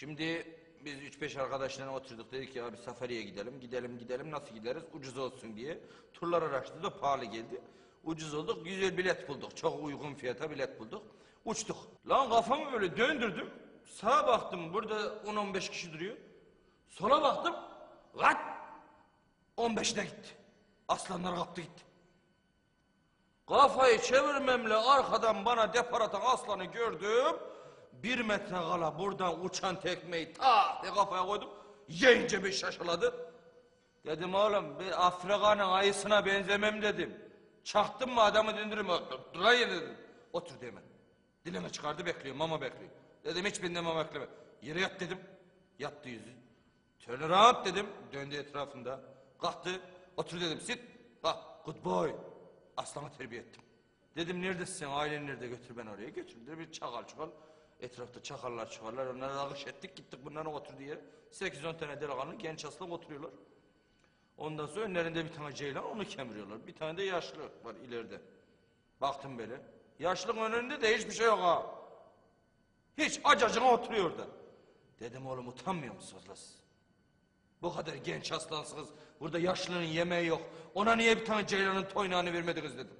Şimdi biz 3-5 arkadaşlarla oturduk dedik ki abi safariye gidelim. Gidelim gidelim nasıl gideriz ucuz olsun diye. Turlar araştırdık pahalı geldi. Ucuz olduk güzel bilet bulduk. Çok uygun fiyata bilet bulduk. Uçtuk. Lan kafamı böyle döndürdüm. Sağa baktım burada 10-15 kişi duruyor. Sola baktım. Lan! 15'de gitti. Aslanlar kaptı gitti. Kafayı çevirmemle arkadan bana depar atan aslanı gördüm. Bir metre kala buradan uçan tekmeyi ta diye kafaya koydum. Yiyince bir şaşaladı. Dedim oğlum bir Afrika'nın ayısına benzemem dedim. Çaktım mı adamı döndürüm. Durayı dedim. Otur hemen. Dilimi çıkardı bekliyor mama bekliyor. Dedim hiç benden mama bekleme. Yere yat dedim. Yattı yüzü. Tolerant dedim. Döndü etrafında. Kalktı. Otur dedim. Sit. Kalk. Good boy. Aslanı terbiye ettim. Dedim neredesin? Ailen nerede? Götür ben oraya. Götürdü. Bir çakal çakal. Etrafta çakallar çakallar. Onlara akış ettik. Gittik bunların oturduğu yere. 8-10 tane delikanlı genç aslan oturuyorlar. Ondan sonra önlerinde bir tane ceylan onu kemiriyorlar. Bir tane de yaşlı var ileride. Baktım böyle. Yaşlının önünde de hiçbir şey yok ha. Hiç acacına oturuyor orada. Dedim oğlum utanmıyor musunuz la? Bu kadar genç aslansınız. Burada yaşlının yemeği yok. Ona niye bir tane ceylanın toynağını vermediniz dedim.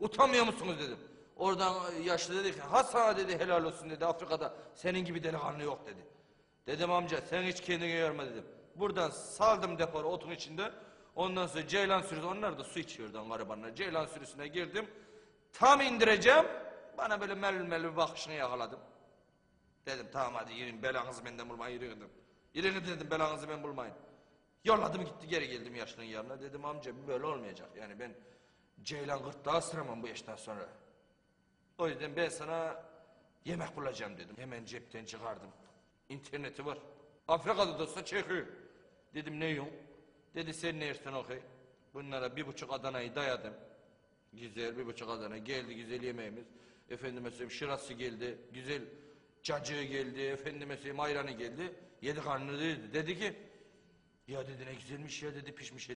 Utanmıyor musunuz dedim. Oradan yaşlı dedi ki ha sana dedi helal olsun dedi Afrika'da senin gibi delikanlı yok dedi. Dedim amca sen hiç kendini yorma dedim. Buradan saldım deporu otun içinde. Ondan sonra ceylan sürüsü onlar da su içiyordu garibanlar. Ceylan sürüsüne girdim. Tam indireceğim. Bana böyle melül melül bakışını yakaladım. Dedim tamam hadi yürüyün belanızı benden bulmayın yürüyün dedim. Yürüyün dedim belanızı ben bulmayın. Yolladım gitti geri geldim yaşlının yanına. Dedim amca böyle olmayacak. Yani ben ceylan gırtlağı ısıramam bu yaştan sonra. O yüzden ben sana yemek bulacağım dedim. Hemen cepten çıkardım. İnterneti var. Afrika'da da olsa çekiyor. Dedim ne yok? Dedi sen ne yersen okey. Bunlara bir buçuk Adana'yı dayadım. Güzel bir buçuk Adana. Geldi güzel yemeğimiz. Efendime söyleyeyim şırası geldi. Güzel cacığı geldi. Efendime söyleyeyim ayranı geldi. Yedi karnını dedi. Dedi ki ya dedi ne güzelmiş ya dedi pişmiş